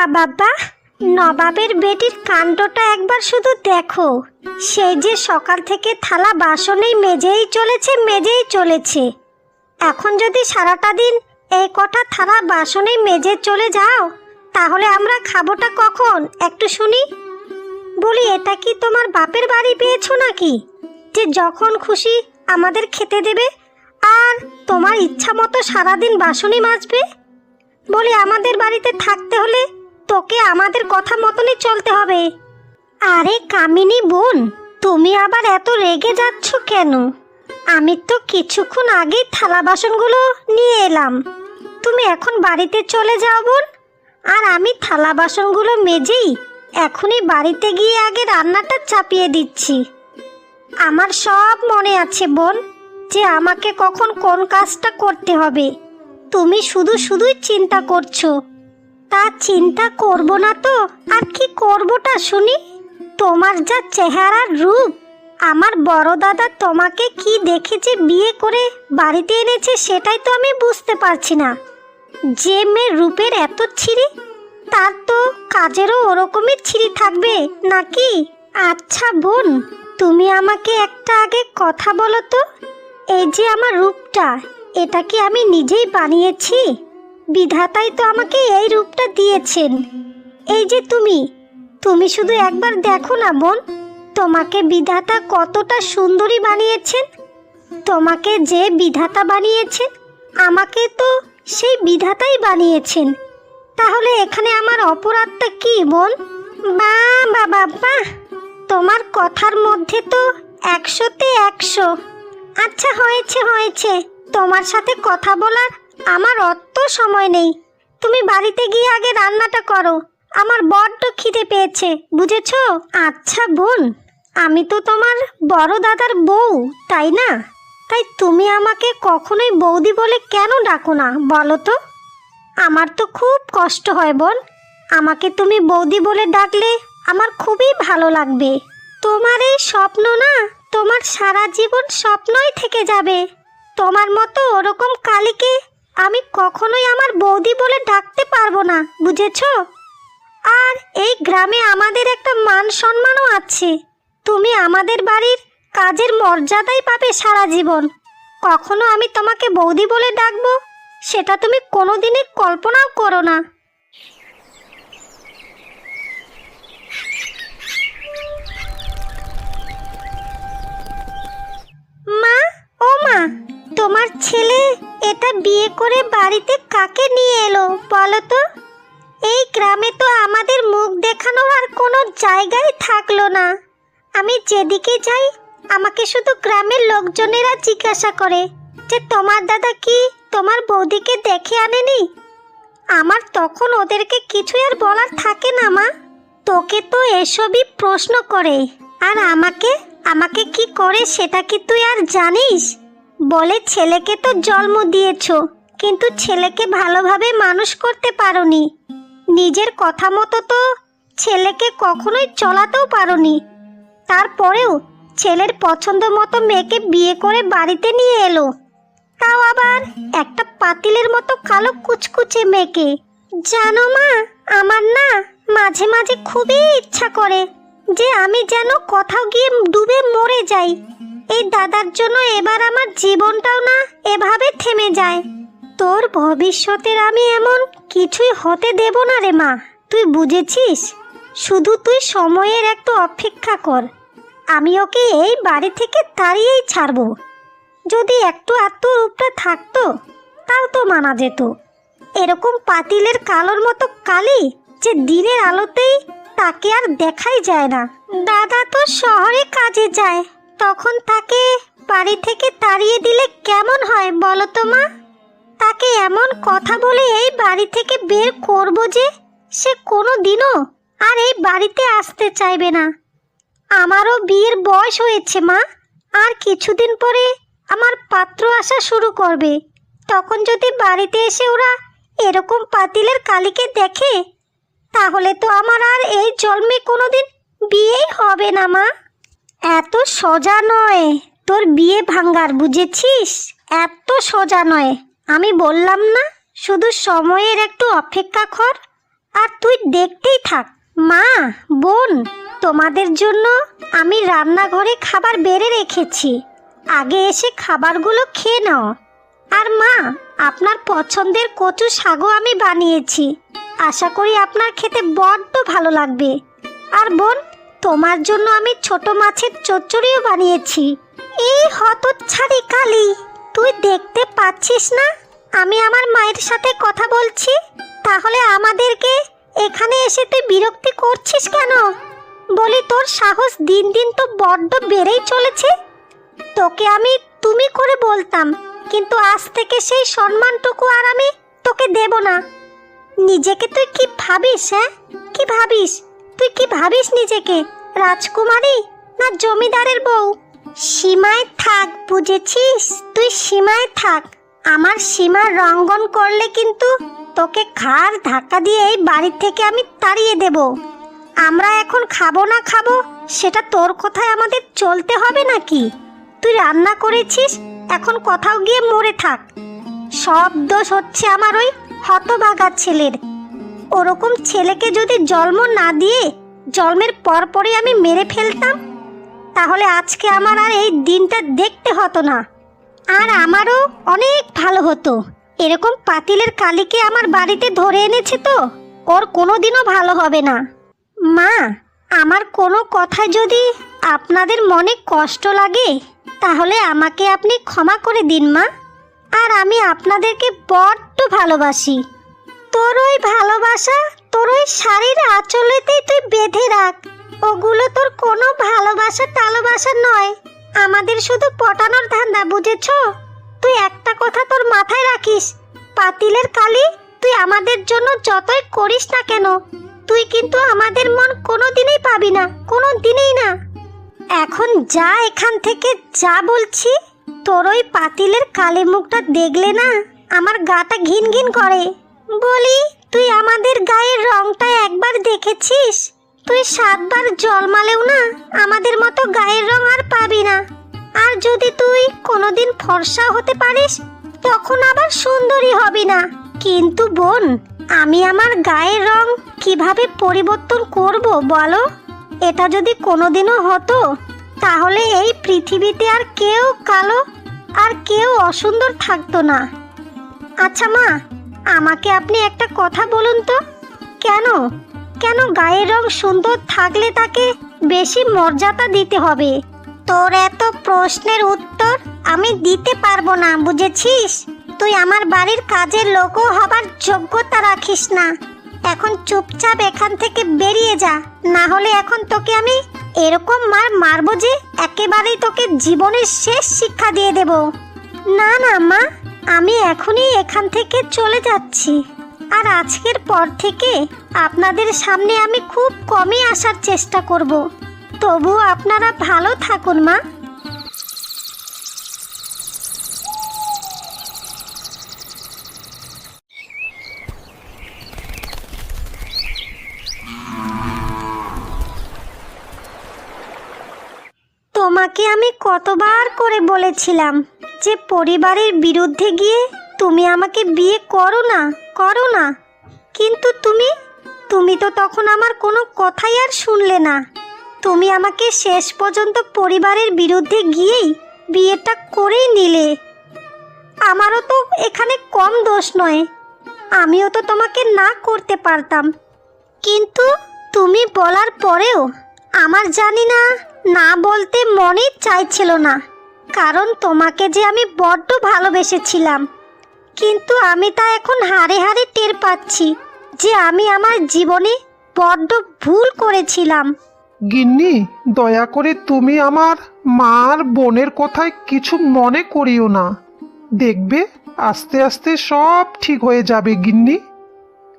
বাবা বাহ নবাবের বেটির কাণ্ডটা একবার শুধু দেখো। সে যে সকাল থেকে থালা বাসনেই মেজেই চলেছে মেজেই চলেছে। এখন যদি সারাটা দিন এই কটা থালা বাসনেই মেজে চলে যাও, তাহলে আমরা খাবোটা কখন? একটু শুনি। বলি, এটা কি তোমার বাপের বাড়ি পেয়েছ নাকি? যে যখন খুশি আমাদের খেতে দেবে, আর তোমার ইচ্ছা মতো সারাদিন বাসনই মাজবে? বলি, আমাদের বাড়িতে থাকতে হলে তোকে আমাদের কথা মতনই চলতে হবে। আরে কামিনী বোন, তুমি আবার এত রেগে যাচ্ছ কেন? আমি তো কিছুক্ষণ আগেই থালা বাসনগুলো নিয়ে এলাম। তুমি এখন বাড়িতে চলে যাও বোন। আর আমি থালা বাসনগুলো মেজেই এখনই বাড়িতে গিয়ে আগে রান্নাটা চাপিয়ে দিচ্ছি। আমার সব মনে আছে বোন, যে আমাকে কখন কোন কাজটা করতে হবে। তুমি শুধু শুধুই চিন্তা করছ। তা চিন্তা করব না তো। আর কি করবোটা শুনি? তোমার যা চেহারার রূপ। আমার বড় দাদা তোমাকে কি দেখেছে বিয়ে করে বাড়িতে এনেছে সেটাই তো আমি বুঝতে পারছি না। যে মেয়ের রূপের এত ছিঁড়ি, তার তো কাজেরও ওরকমই ছিঁড়ি থাকবে নাকি? আচ্ছা বোন, তুমি আমাকে একটা আগে কথা বলো তো। এই যে আমার রূপটা, এটা কি আমি নিজেই বানিয়েছি? বিধাতাই তো আমাকে এই রূপটা দিয়েছেন। এই যে তুমি তুমি শুধু একবার দেখো না বোন, তোমাকে বিধাতা কতটা সুন্দরী বানিয়েছেন। তোমাকে যে বিধাতা বানিয়েছেন আমাকে তো সেই বিধাতাই বানিয়েছেন। তাহলে এখানে আমার অপরাধটা কি বোন? বা বাবা বা, তোমার কথার মধ্যে তো একশোতে একশো। আচ্ছা হয়েছে হয়েছে। তোমার সাথে কথা বলার আমার অত সময় নেই। তুমি বাড়িতে গিয়ে আগে রান্নাটা করো। আমার বড্ড খিদে পেয়েছে, বুঝেছ? আচ্ছা বোন, আমি তো তোমার বড় দাদার বউ, তাই না? তাই তুমি আমাকে কখনোই বৌদি বলে কেন ডাকো না, বলো তো? আমার তো খুব কষ্ট হয় বোন। আমাকে তুমি বৌদি বলে ডাকলে আমার খুবই ভালো লাগবে। তোমার এই স্বপ্ন না, তোমার সারা জীবন স্বপ্নই থেকে যাবে। তোমার মতো ওরকম কালীকে আমি কখনোই আমার বৌদি বলে ডাকতে পারব না, বুঝেছ? আর এই গ্রামে আমাদের একটা মান সম্মানও আছে। তুমি আমাদের বাড়ির কাজের মর্যাদাই পাবে সারা জীবন। কখনো আমি তোমাকে বৌদি বলে ডাকবো, সেটা তুমি কোনোদিনই কল্পনাও করো না। মা ও মা, তোমার ছেলে এটা বিয়ে করে বাড়িতে কাকে নিয়ে এলো বলো তো? এই গ্রামে তো আমাদের মুখ দেখানোর আর কোনো জায়গায় থাকল না। আমি যেদিকে যাই, আমাকে শুধু গ্রামের লোকজনেরা জিজ্ঞাসা করে যে তোমার দাদা কি তোমার বৌদিকে দেখে আনেনি? আমার তখন ওদেরকে কিছুই আর বলার থাকে না মা। তোকে তো এসবই প্রশ্ন করে। আর আমাকে? আমাকে কি করে সেটা কি তুই আর জানিস? বলে ছেলেকে তো জন্ম দিয়েছ, কিন্তু ছেলেকে ভালোভাবে মানুষ করতে পারোনি। নিজের কথা মতো তো ছেলেকে কখনোই চলাতেও পারোনি। তারপরেও ছেলের পছন্দ মতো মেয়েকে বিয়ে করে বাড়িতে নিয়ে এলো। তাও আবার একটা পাতিলের মতো কালো কুচকুচে মেয়েকে। জানো মা, আমার না মাঝে মাঝে খুবই ইচ্ছা করে। যে আমি যেন কোথাও গিয়ে ডুবে মরে যাই। এই দাদার জন্য এবার আমার জীবনটাও না এভাবে থেমে যায়। তোর ভবিষ্যতের আমি এমন কিছুই হতে দেব না রে মা। তুই বুঝেছিস? শুধু তুই সময়ের একটু অপেক্ষা কর। আমি ওকে এই বাড়ি থেকে তাড়িয়েই ছাড়বো। যদি একটু আত্মরূপটা থাকতো, তাও তো মানা যেত। এরকম পাতিলের কালোর মতো কালি যে দিনের আলোতেই তাকে আর দেখাই যায় না। দাদা তো শহরে কাজে যায়। তখন তাকে বাড়ি থেকে তাড়িয়ে দিলে কেমন হয় বলো তো মা? তাকে এমন কথা বলে এই বাড়ি থেকে বের করব যে সে কোনো দিনও আর এই বাড়িতে আসতে চাইবে না। আমারও বিয়ের বয়স হয়েছে মা। আর কিছুদিন পরে আমার পাত্র আসা শুরু করবে। তখন যদি বাড়িতে এসে ওরা এরকম পাতিলের কালীকে দেখে তাহলে তো আমার আর এই জন্মে কোনোদিন বিয়েই হবে না, মা। এত সোজা নয়। তোর বিয়ে ভাঙ্গার বুঝেছিস? এত সোজা নয়। আমি বললাম না, শুধু সময়ের একটু অপেক্ষা কর। আর তুই দেখতেই থাক, মা, বোন, তোমাদের জন্য আমি রান্নাঘরে খাবার বেড়ে রেখেছি। আগে এসে খাবারগুলো খেয়ে নাও। আর মা, আপনার পছন্দের কচু শাকও আমি বানিয়েছি। আশা করি আপনার খেতে বড্ড ভালো লাগবে। আর বোন, তোমার জন্য আমি ছোট মাছের চচ্চড়িও বানিয়েছি। এই হতচ্ছাড়ি কালি, তুই দেখতে পাচ্ছিস না? আমি আমার মায়ের সাথে কথা বলছি, তাহলে আমাদেরকে এখানে এসে তুই বিরক্তি করছিস কেন? বলি তোর সাহস দিন দিন তো বড্ড বেড়েই চলেছে। তোকে আমি তুমি করে বলতাম, কিন্তু আজ থেকে সেই সম্মানটুকু আর আমি তোকে দেব না। নিজেকে তুই কি ভাবিস হ্যাঁ? কি ভাবিস? তুই কি ভাবিস নিজেকে? রাজকুমারী না জমিদারের বউ? সীমায় থাক, বুঝেছিস? তুই সীমায় থাক। আমার সীমা রঙ্গন করলে কিন্তু তোকে ঘাড় ধাক্কা দিয়ে এই বাড়ি থেকে আমি তাড়িয়ে দেব। আমরা এখন খাব না খাব, সেটা তোর কথায় আমাদের চলতে হবে নাকি? তুই রান্না করেছিস, এখন কোথাও গিয়ে মরে থাক। সব দোষ হচ্ছে আমার ওই হতভাগা ছেলের। ওরকম ছেলেকে যদি জন্ম না দিয়ে জন্মের পরপরই আমি মেরে ফেলতাম, তাহলে আজকে আমার আর এই দিনটা দেখতে হতো না। আর আমারও অনেক ভালো হতো। এরকম পাতিলের কালিকে আমার বাড়িতে ধরে এনেছে তো, ওর কোনো দিনও ভালো হবে না। মা, আমার কোনো কথায় যদি আপনাদের মনে কষ্ট লাগে, তাহলে আমাকে আপনি ক্ষমা করে দিন মা। আর আমি আপনাদেরকে বড্ড ভালোবাসি। তোর ওই ভালোবাসা, তোর ওই শাড়ির আঁচলেতেই তুই বেঁধে রাখ। ওগুলো তোর কোনো ভালোবাসা টালোবাসা নয়। আমাদের শুধু পটানোর ধান্দা, বুঝেছ? তুই একটা কথা তোর মাথায় রাখিস, পাতিলের কালি তুই আমাদের জন্য যতই করিস না কেন, তুই কিন্তু আমাদের মন কোনো দিনেই পাবি না কোনো দিনেই না। এখন যা এখান থেকে যা বলছি তোর ওই পাতিলের কালি মুখটা দেখলে না আমার গাটা ঘিন ঘিন করে। বলি, তুই আমাদের গায়ের রংটা একবার দেখেছিস? তুই সাতবার জলমালেও না আমাদের মতো গায়ের রং আর পাবি না। আর যদি তুই কোনোদিন ফর্সা হতে পারিস, তখন আবার সুন্দরী হবি না। কিন্তু বোন, আমি আমার গায়ের রং কীভাবে পরিবর্তন করব বলো? এটা যদি কোনোদিনও হতো তাহলে এই পৃথিবীতে আর কেউ কালো আর কেউ অসুন্দর থাকতো না। আচ্ছা মা, আমাকে আপনি একটা কথা বলুন তো। কেন? কেন গায়ের রং সুন্দর থাকলে তাকে বেশি মর্যাদা দিতে হবে? তোর এত প্রশ্নের উত্তর আমি দিতে পারব না, বুঝেছিস? তুই আমার বাড়ির কাজের লোকও হবার যোগ্যতা রাখিস না। এখন চুপচাপ এখান থেকে বেরিয়ে যা, না হলে এখন তোকে আমি এরকম মার মারবো যে একেবারেই তোকে জীবনের শেষ শিক্ষা দিয়ে দেব। না না, মা, আমি এখনই এখান থেকে চলে যাচ্ছি। আর আজকের পর থেকে আপনাদের সামনে আমি খুব কমই আসার চেষ্টা করব। তবু আপনারা ভালো থাকুন, মা। তোমাকে আমি কতবার করে বলেছিলাম যে পরিবারের বিরুদ্ধে গিয়ে তুমি আমাকে বিয়ে করো না করো না। কিন্তু তুমি তুমি তো তখন আমার কোনো কথাই আর শুনলে না। তুমি আমাকে শেষ পর্যন্ত পরিবারের বিরুদ্ধে গিয়েই বিয়েটা করেই নিলে। আমারও তো এখানে কম দোষ নয়, আমিও তো তোমাকে না করতে পারতাম। কিন্তু তুমি বলার পরেও আমার জানি না না বলতে মনেই চাইছিল না। কারণ তোমাকে যে আমি বড্ড ভালোবেসেছিলাম। কিন্তু আমি তা এখন হারে হারে টের পাচ্ছি যে আমি আমার জীবনে বড্ড ভুল করেছিলাম। গিন্নি, দয়া করে তুমি আমার মার বোনের কথায় কিছু মনে করিও না। দেখবে, আস্তে আস্তে সব ঠিক হয়ে যাবে গিন্নি।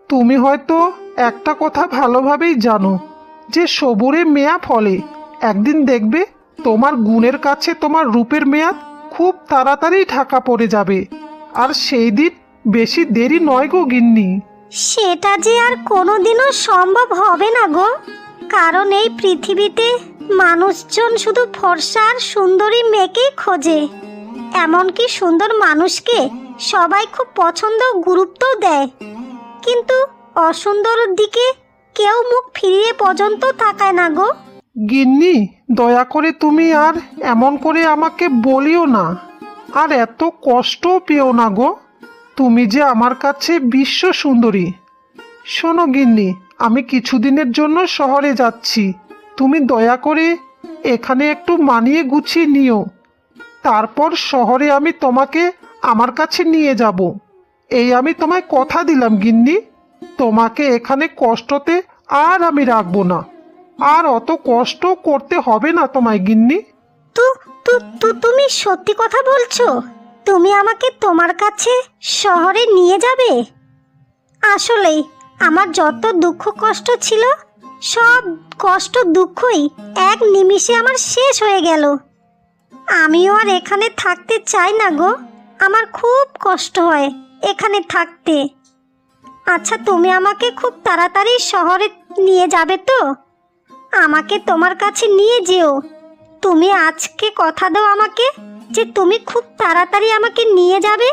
তুমি হয়তো একটা কথা ভালোভাবেই জানো। যে সবুরে মেয়া ফলে একদিন দেখবে তোমার গুণের কাছে তোমার রূপের মেয়াদ খুব তাড়াতাড়ি ঢাকা পড়ে যাবে। আর সেই দিন বেশি দেরি নয় গো গিন্নি। সেটা যে আর কোনোদিনও সম্ভব হবে না গো। কারণ এই পৃথিবীতে মানুষজন শুধু ফর্সা আর সুন্দরী মেয়েকেই খোঁজে। এমনকি সুন্দর মানুষকে সবাই খুব পছন্দ ও গুরুত্বও দেয়। কিন্তু অসুন্দর দিকে কেউ মুখ ফিরিয়ে পর্যন্ত তাকায় না গো। গিন্নি, দয়া করে তুমি আর এমন করে আমাকে বলিও না। আর এত কষ্টও পেও না গো। তুমি যে আমার কাছে বিশ্ব সুন্দরী। শোনো গিন্নি, আমি কিছুদিনের জন্য শহরে যাচ্ছি। তুমি দয়া করে এখানে একটু মানিয়ে গুছিয়ে নিও। তারপর শহরে আমি তোমাকে আমার কাছে নিয়ে যাব। এই আমি তোমায় কথা দিলাম গিন্নি। তোমাকে এখানে কষ্টতে আর আমি রাখব না। আর অত কষ্ট করতে হবে না তোমায়, গিন্নি। তু তুমি সত্যি কথা বলছো? তুমি আমাকে তোমার কাছে শহরে নিয়ে যাবে? আসলেই আমার যত দুঃখ কষ্ট ছিল, সব কষ্ট দুঃখই এক নিমিষে আমার শেষ হয়ে গেল। আমিও আর এখানে থাকতে চাই না গো। আমার খুব কষ্ট হয় এখানে থাকতে। আচ্ছা তুমি আমাকে খুব তাড়াতাড়ি শহরে নিয়ে যাবে তো? আমাকে তোমার কাছে নিয়ে যেও। তুমি আজকে কথা দাও আমাকে যে তুমি খুব তাড়াতাড়ি আমাকে নিয়ে যাবে।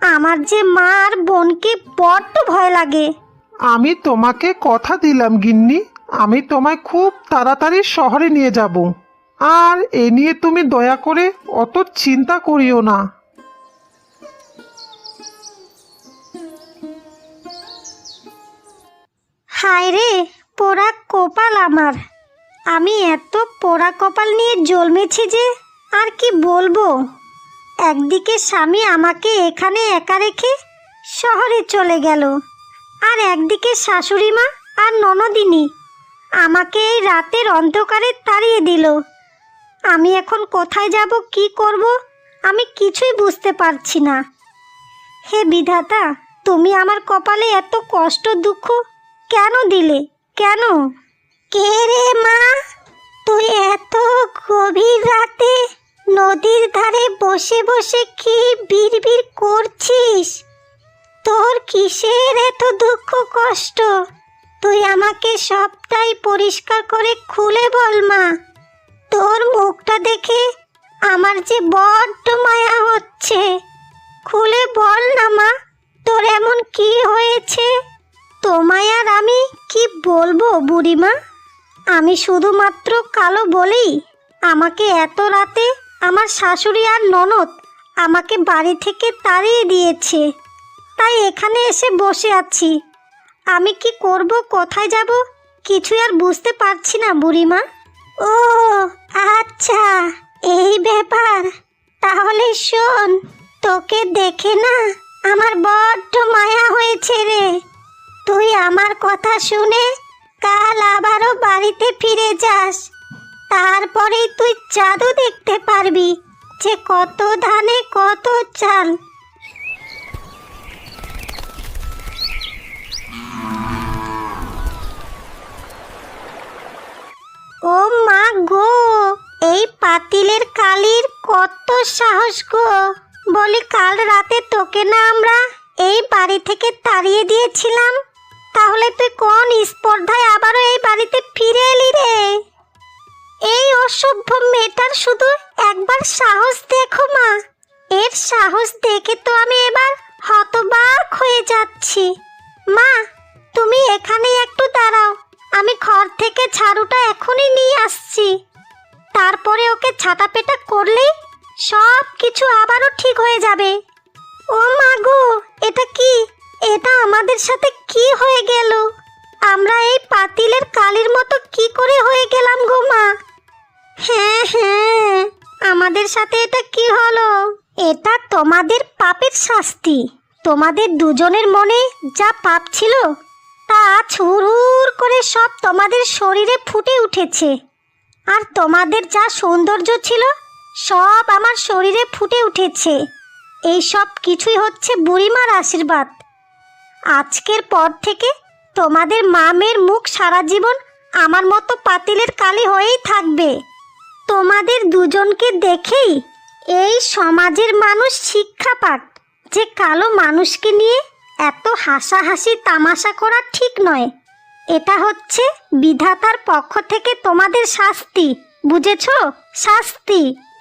আমার যে মা আর বোনকে বড্ড ভয় লাগে। আমি তোমাকে কথা দিলাম, গিন্নি। আমি তোমায় খুব তাড়াতাড়ি শহরে নিয়ে যাব। আর এ নিয়ে তুমি দয়া করে অত চিন্তা করিও না। হায় রে, পোড়া কপাল আমার। আমি এত পোড়া কপাল নিয়ে জন্মেছি যে, আর কি বলব? একদিকে স্বামী আমাকে এখানে একা রেখে শহরে চলে গেল, আর একদিকে শাশুড়ি মা আর ননদিনী আমাকে এই রাতের অন্ধকারে তাড়িয়ে দিল। আমি এখন কোথায় যাব, কি করব, আমি কিছুই বুঝতে পারছি না। হে বিধাতা, তুমি আমার কপালে এত কষ্ট, দুঃখ কেন দিলে? কেন? কে রে মা? তুই এত গভীর রাতে নদীর ধারে বসে বসে কি বিড়বিড় করছিস? তোর কিসের এত দুঃখ কষ্ট? তুই আমাকে সবটাই পরিষ্কার করে খুলে বল মা। তোর মুখটা দেখে আমার যে বড্ড মায়া হচ্ছে। খুলে বল না মা, তোর এমন কি হয়েছে? তোমায় আর আমি কি বলব বুড়িমা? আমি শুধুমাত্র কালো বলেই আমাকে এত রাতে আমার শাশুড়ি আর ননদ আমাকে বাড়ি থেকে তাড়িয়ে দিয়েছে। তাই এখানে এসে বসে আছি। আমি কি করব, কোথায় যাব, কিছুই আর বুঝতে পারছি না বুড়িমা। ও আচ্ছা এই ব্যাপার। তাহলে শোন, তোকে দেখে না আমার বড্ড মায়া হয়েছে রে। তুই আমার কথা শুনে কাল আবারও বাড়িতে ফিরে যাস। তারপরেই তুই জাদু দেখতে পারবি যে কত ধানে কত চাল। ও মা গো, এই পাতিলের কালির কত সাহস গো। বলি কাল রাতে তোকে না আমরা এই বাড়ি থেকে তাড়িয়ে দিয়েছিলাম? তাহলে তুই কোন স্পর্ধায় আবারও এই বাড়িতে ফিরে এলি রে? এই অসভ্য মেয়েটার শুধু একবার সাহস দেখো মা। এর সাহস দেখে তো আমি এবার হতবাক হয়ে যাচ্ছি। মা, তুমি এখানেই একটু দাঁড়াও। আমি ঘর থেকে ঝাড়ুটা এখনই নিয়ে আসছি। তারপরে ওকে ছাটাপেটা করলেই সব কিছু আবারও ঠিক হয়ে যাবে। ও মা গো এটা কি এটা আমাদের সাথে কি হয়ে গেল? আমরা এই পাতিলের কালির মতো কি করে হয়ে গেলাম গো মা? হ্যাঁ হ্যাঁ আমাদের সাথে এটা কি হলো? এটা তোমাদের পাপের শাস্তি। তোমাদের দুজনের মনে যা পাপ ছিল, তা আজ করে সব তোমাদের শরীরে ফুটে উঠেছে। আর তোমাদের যা সৌন্দর্য ছিল, সব আমার শরীরে ফুটে উঠেছে। এই সব কিছুই হচ্ছে বুড়িমার আশীর্বাদ। আজকের পর থেকে তোমাদের মামের মুখ সারা জীবন আমার মতো পাতিলের কালি হয়েই থাকবে। তোমাদের দুজনকে দেখেই এই সমাজের মানুষ শিক্ষা পাক যে কালো মানুষকে নিয়ে এত হাসাহাসি তামাশা করা ঠিক নয়। এটা হচ্ছে বিধাতার পক্ষ থেকে তোমাদের শাস্তি, বুঝেছ? শাস্তি।